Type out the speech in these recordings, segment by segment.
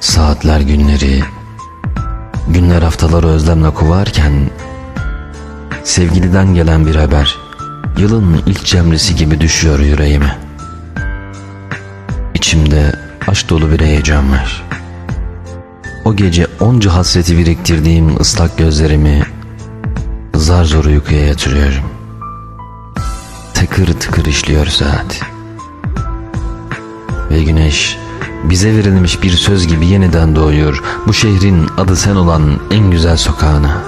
Saatler günleri, günler haftaları özlemle kuvarken sevgiliden gelen bir haber yılın ilk cemresi gibi düşüyor yüreğime. İçimde aşk dolu bir heyecan var. O gece onca hasreti biriktirdiğim ıslak gözlerimi zar zor uykuya yatırıyorum. Tıkır tıkır işliyor saat. Ve güneş bize verilmiş bir söz gibi yeniden doğuyor bu şehrin adı sen olan en güzel sokağına.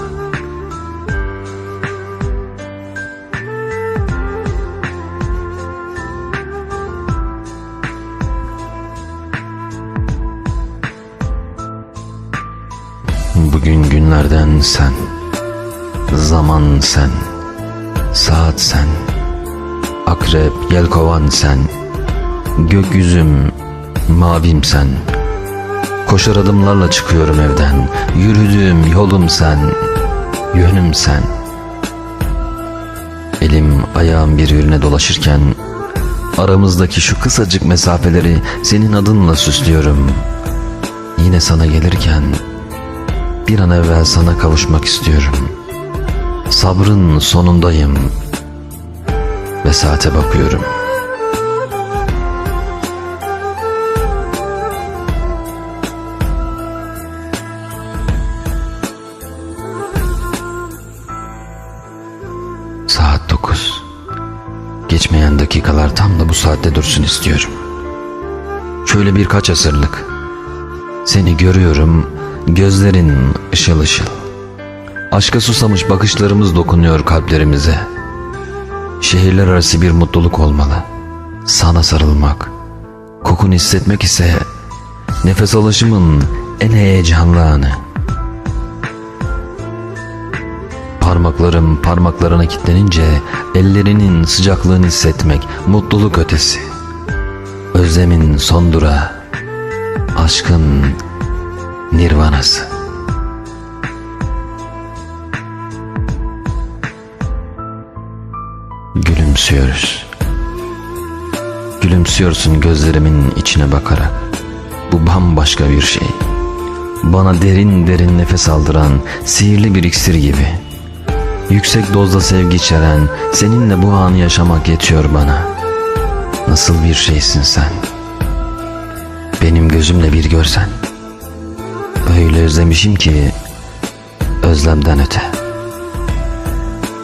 Bugün günlerden sen, zaman sen, saat sen, akrep, yelkovan sen, gökyüzüm, mavim sen. Koşar adımlarla çıkıyorum evden, yürüdüğüm yolum sen, yönüm sen. Elim ayağım birbirine dolaşırken aramızdaki şu kısacık mesafeleri senin adınla süslüyorum. Yine sana gelirken bir an evvel sana kavuşmak istiyorum. Sabrın sonundayım ve saate bakıyorum. 9. Geçmeyen dakikalar tam da bu saatte dursun istiyorum. Şöyle birkaç asırlık. Seni görüyorum, gözlerin ışıl ışıl. Aşka susamış bakışlarımız dokunuyor kalplerimize. Şehirler arası bir mutluluk olmalı. Sana sarılmak, kokunu hissetmek ise nefes alışımın en heyecanlı anı. Parmaklarım parmaklarına kilitlenince ellerinin sıcaklığını hissetmek mutluluk ötesi. Özlemin son durağı, aşkın nirvanası. Gülümsüyoruz. Gülümsüyorsun gözlerimin içine bakarak. Bu bambaşka bir şey. Bana derin derin nefes aldıran sihirli bir iksir gibi. Yüksek dozda sevgi içeren seninle bu anı yaşamak yetiyor bana. Nasıl bir şeysin sen? Benim gözümle bir görsen. Öyle özlemişim ki özlemden öte.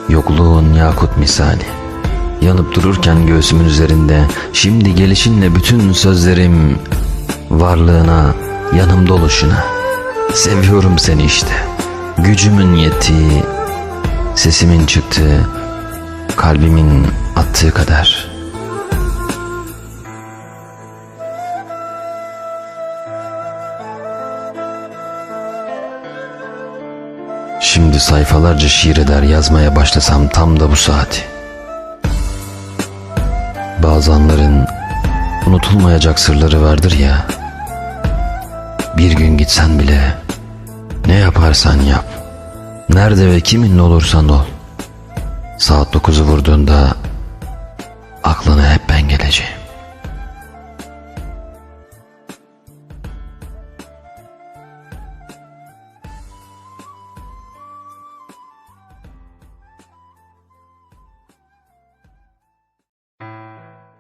Yokluğun yakut misali. Yanıp dururken göğsümün üzerinde şimdi gelişinle bütün sözlerim varlığına, yanımda oluşuna. Seviyorum seni işte. Gücümün yettiği, sesimin çıktığı, kalbimin attığı kadar. Şimdi sayfalarca şiir eder yazmaya başlasam tam da bu saati. Bazı anların unutulmayacak sırları vardır ya. Bir gün gitsen bile ne yaparsan yap. Nerede ve kiminle olursan ol. Saat dokuzu vurduğunda aklına hep ben geleceğim.